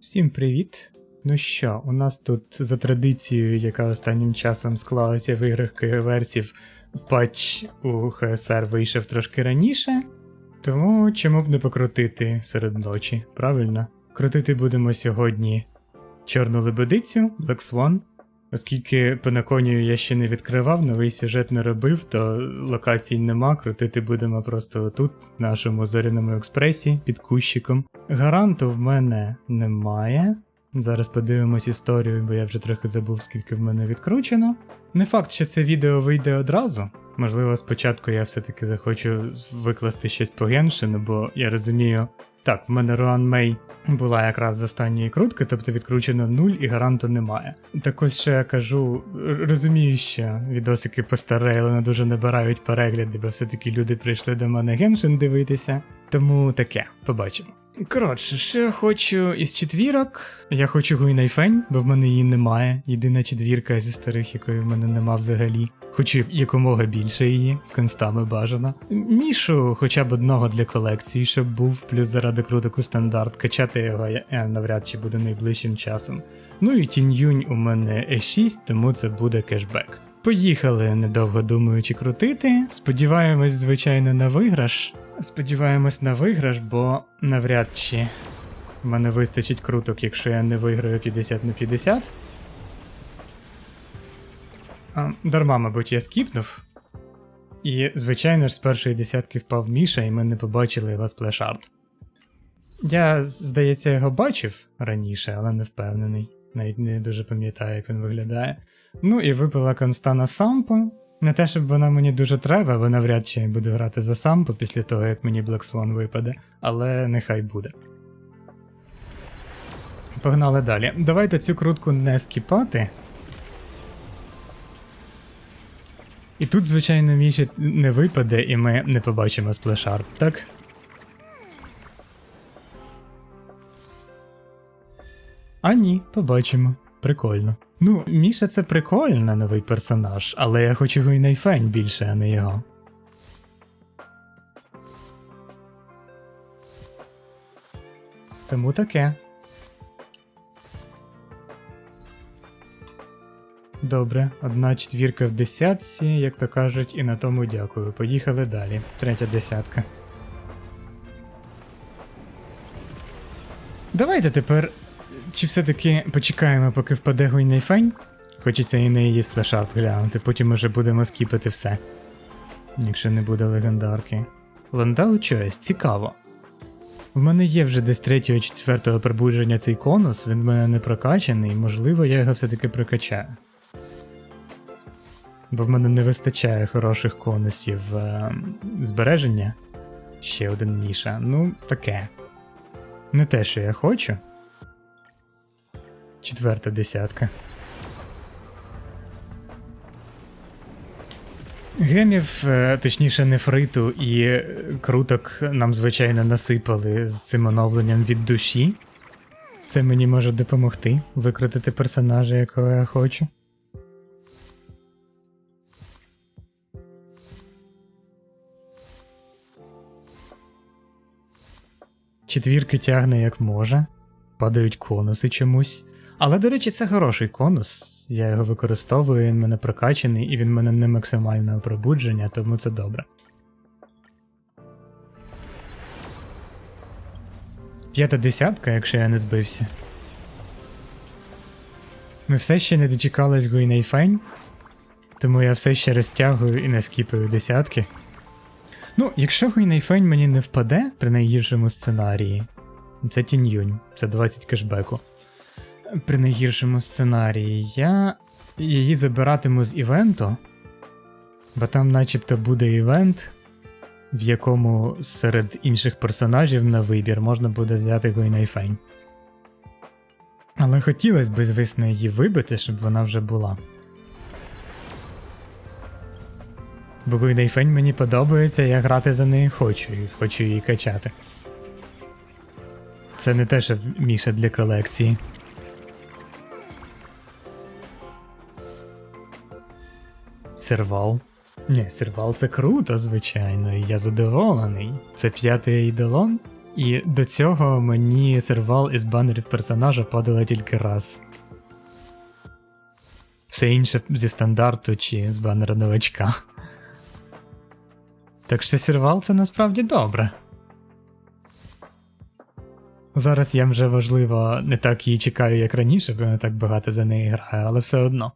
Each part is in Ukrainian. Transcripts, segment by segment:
Всім привіт! Ну що, у нас тут за традицією, яка останнім часом склалася в іграх КГВерсів, патч у ХСР вийшов трошки раніше. Тому чому б не покрутити серед ночі, правильно? Крутити будемо сьогодні Чорну лебедицю, Black Swan. Оскільки Пенаконію я ще не відкривав, новий сюжет не робив, то локацій нема, крутити будемо просто тут, в нашому зоряному експресі, під кущиком. Гаранту в мене немає. Зараз подивимось історію, бо я вже трохи забув, скільки в мене відкручено. Не факт, що це відео вийде одразу. Можливо, спочатку я все-таки захочу викласти щось по бо я розумію. Так, в мене Руан Мей була якраз з останньої крутки, тобто відкручено нуль і гаранту немає. Так ось що я кажу, розумію, що відосики постарели, не дуже набирають перегляди, бо все-таки люди прийшли до мене геншин дивитися. Тому таке, побачимо. Коротше, що я хочу із четвірок. Я хочу Гуйнайфень, бо в мене її немає. Єдина четвірка зі старих, якої в мене нема взагалі. Хочу якомога більше її, з констами бажано. Мішу хоча б одного для колекції, щоб був, плюс заради крутику стандарт. Качати його я, я навряд чи буду найближчим часом. Ну і тінь-юнь у мене E6, тому це буде кешбек. Поїхали, недовго думаючи крутити. Сподіваємось, звичайно, на виграш. Сподіваємось на виграш, бо навряд чи в мене вистачить круток, якщо я не виграю 50 на 50. А, дарма, мабуть, я скіпнув. І, звичайно ж, з першої десятки впав Міша, і ми не побачили його сплешарт. Я, здається, його бачив раніше, але не впевнений. Навіть не дуже пам'ятаю, як він виглядає. Ну і випила Констана Сампо. Не те, щоб вона мені дуже треба, бо навряд чи я буду грати за Сампо після того, як мені Black Swan випаде, але нехай буде. Погнали далі. Давайте цю крутку не скіпати. І тут, звичайно, Міші не випаде, і ми не побачимо сплешарп, так? А ні, побачимо. Прикольно. Ну, Міша це прикольно, новий персонаж, але я хочу Гуйнайфень більше, а не його. Тому таке. Добре, одна четвірка в десятці, як то кажуть, і на тому дякую. Поїхали далі. Третя десятка. Давайте тепер. Чи все-таки почекаємо, поки впаде Гуйнайфень? Хочеться і на її сплешарт глянути, потім уже будемо скіпати все. Якщо не буде легендарки. Ландау Чойс, цікаво. В мене є вже десь третього четвертого пробудження цей конус, він в мене не прокачаний, можливо, я його все-таки прокачаю. Бо в мене не вистачає хороших конусів е, збереження. Ще один Міша. Ну, таке. Не те, що я хочу. Четверта десятка. Гемів, е, точніше, нефриту і круток нам, звичайно, насипали з цим оновленням від душі. Це мені може допомогти викрутити персонажа, якого я хочу. Четвірки тягне як може, падають конуси чомусь. Але, до речі, це хороший конус. Я його використовую, він мене прокачаний, і він мене не максимального пробудження, тому це добре. П'ята десятка, якщо я не збився. Ми все ще не дочекались Гуйнайфень, тому я все ще розтягую і не скіпаю десятки. Ну, якщо Гуйнайфень мені не впаде при найгіршому сценарії, це тінь-юнь, це 20 кешбеку. При найгіршому сценарії я її забиратиму з івенту, бо там начебто буде івент, в якому серед інших персонажів на вибір можна буде взяти Гуйнайфень. Але хотілося б, звісно, її вибити, щоб вона вже була. Бо Гуйнайфень мені подобається, я грати за нею хочу і хочу її качати. Це не те, що Міша для колекції. Сервал. Ні, сервал це круто, звичайно, і я задоволений. Це п'ятий ейдолон? І до цього мені сервал із банерів персонажа падало тільки раз. Все інше зі стандарту чи з банера новачка. Так що сервал це насправді добре. Зараз я вже важливо не так її чекаю, як раніше, бо не так багато за неї граю, але все одно.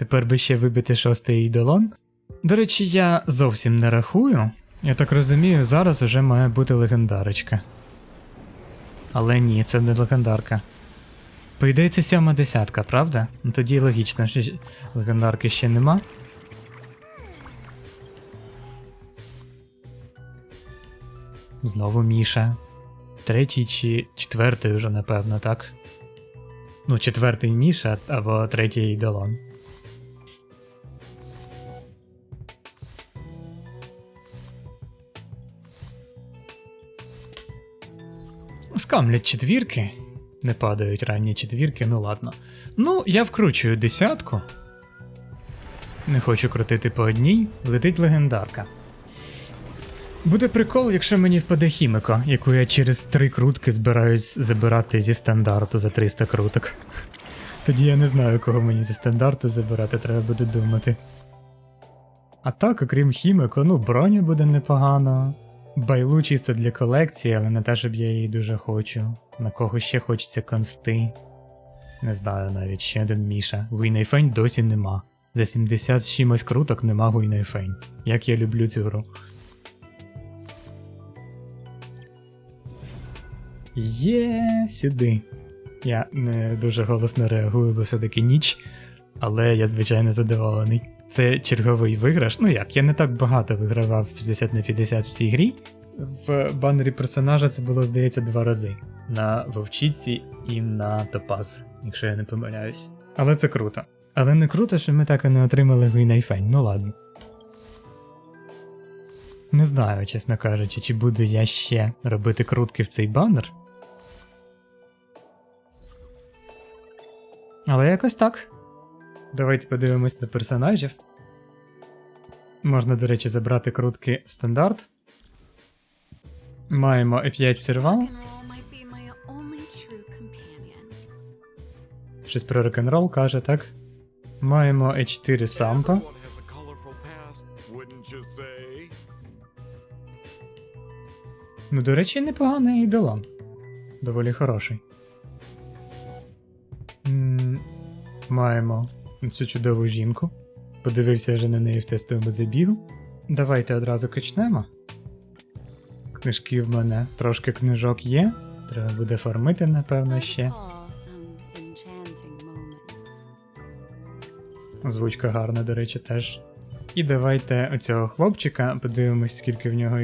Тепер би ще вибити шостий ідолон. До речі, я зовсім не рахую. Я так розумію, зараз уже має бути легендарочка. Але ні, це не легендарка. По ідеї, це сьома десятка, правда? Ну тоді логічно, що легендарки ще нема. Знову Міша. Третій чи четвертий вже, напевно, так? Ну, четвертий Міша або третій Ідолон. Скамлять четвірки. Не падають ранні четвірки, ну ладно. Ну, я вкручую десятку. Не хочу крутити по одній, летить легендарка. Буде прикол, якщо мені впаде хіміко, яку я через три крутки збираюсь забирати зі стандарту за 300 круток. Тоді я не знаю, кого мені зі стандарту забирати, треба буде думати. А так, окрім хіміко, ну, броня буде непогано. Байлу чисто для колекції, але не те, щоб я її дуже хочу. На кого ще хочеться консти. Не знаю навіть, ще один Міша. Гуйнайфень досі нема. За 70 з чимось круток нема Гуйнайфень. Як я люблю цю гру. Є сюди. Я не дуже голосно реагую, бо все-таки ніч, але я звичайно задоволений. Це черговий виграш. Ну як, я не так багато вигравав 50 на 50 в цій грі. В банері персонажа це було, здається, два рази: на вовчиці і на топаз, якщо я не помиляюсь. Але це круто. Але не круто, що ми так і не отримали Гуйнайфень, ну ладно. Не знаю, чесно кажучи, чи буду я ще робити крутки в цей банер. Але якось так. Давайте подивимось на персонажів. Можна, до речі, забрати крутки в стандарт. Маємо E5 сервал. Rock'n'roll might be my only true companion. Щось про рок-н-рол каже, так? Маємо E4 сампа. Everyone has a colorful past, wouldn't you say? Ну, до речі, непоганий ідолон. Доволі хороший. М, Маємо цю чудову жінку. Подивився вже на неї в тестовому забігу. Давайте одразу качнемо. Книжки в мене трошки книжок є. Треба буде фармити, напевно, ще. Озвучка гарна, до речі, теж. І давайте оцього хлопчика подивимось, скільки в нього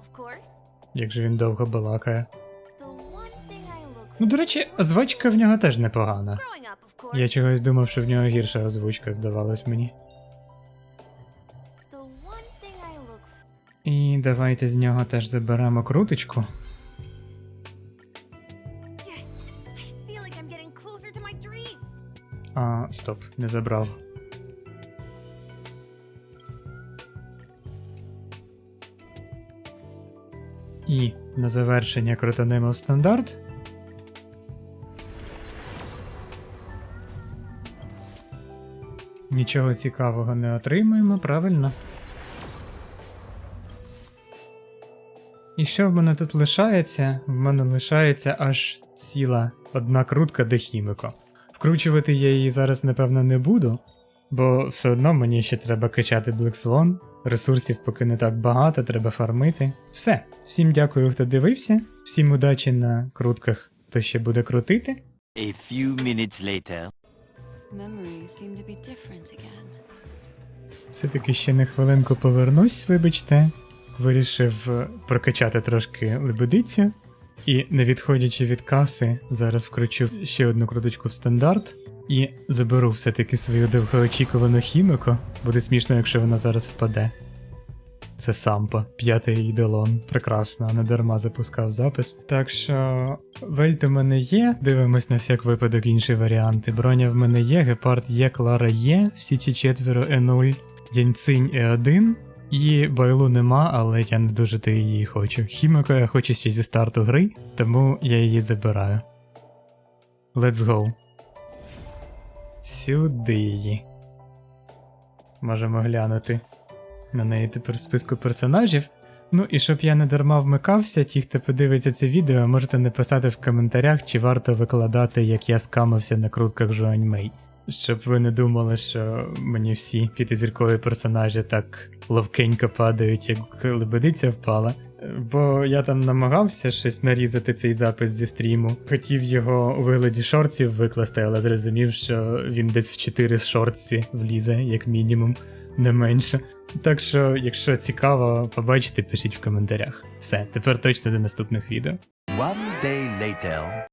of course. Як же він довго балакає. Ну, до речі, озвучка в нього теж непогана. Я чогось думав, що в нього гірша озвучка, здавалось мені. І давайте з нього теж заберемо круточку. А, стоп, не забрав. І на завершення крутанемо в стандарт. Нічого цікавого не отримуємо, правильно? І що в мене тут лишається? В мене лишається аж ціла одна крутка до хіміко. Вкручувати я її зараз, напевно, не буду, бо все одно мені ще треба качати Black Swan. Ресурсів поки не так багато, треба фармити. Все. Всім дякую, хто дивився. Всім удачі на крутках, хто ще буде крутити. A few minutes later. Все-таки ще на хвилинку повернусь, вибачте. Вирішив е, прокачати трошки лебедицю. І не відходячи від каси, зараз вкручу ще одну круточку в стандарт. І заберу все-таки свою довгоочікувану хіміку. Буде смішно, якщо вона зараз впаде. Це сампа, п'ятий ідолон. Прекрасно, не дарма запускав запис. Так що вельт у мене є. Дивимось на всяк випадок інші варіанти. Броня в мене є, гепард є, Клара є, всі ці четверо Е0. Яньцинь і один. І байлу нема, але я не дуже то її хочу. Хіміко я хочу ще зі старту гри, тому я її забираю. Let's go. Сюди її. Можемо глянути на неї тепер в списку персонажів. Ну і щоб я не дарма вмикався, ті, хто подивиться це відео, можете написати в коментарях, чи варто викладати, як я скамився на крутках Жуаньмей. Щоб ви не думали, що мені всі п'ятизіркові персонажі так ловкенько падають, як лебедиця впала. Бо я там намагався щось нарізати цей запис зі стріму. Хотів його у вигляді шортсів викласти, але зрозумів, що він десь в 4 шортсі влізе, як мінімум, не менше. Так що, якщо цікаво, побачите, пишіть в коментарях. Все, тепер точно до наступних відео. One day later.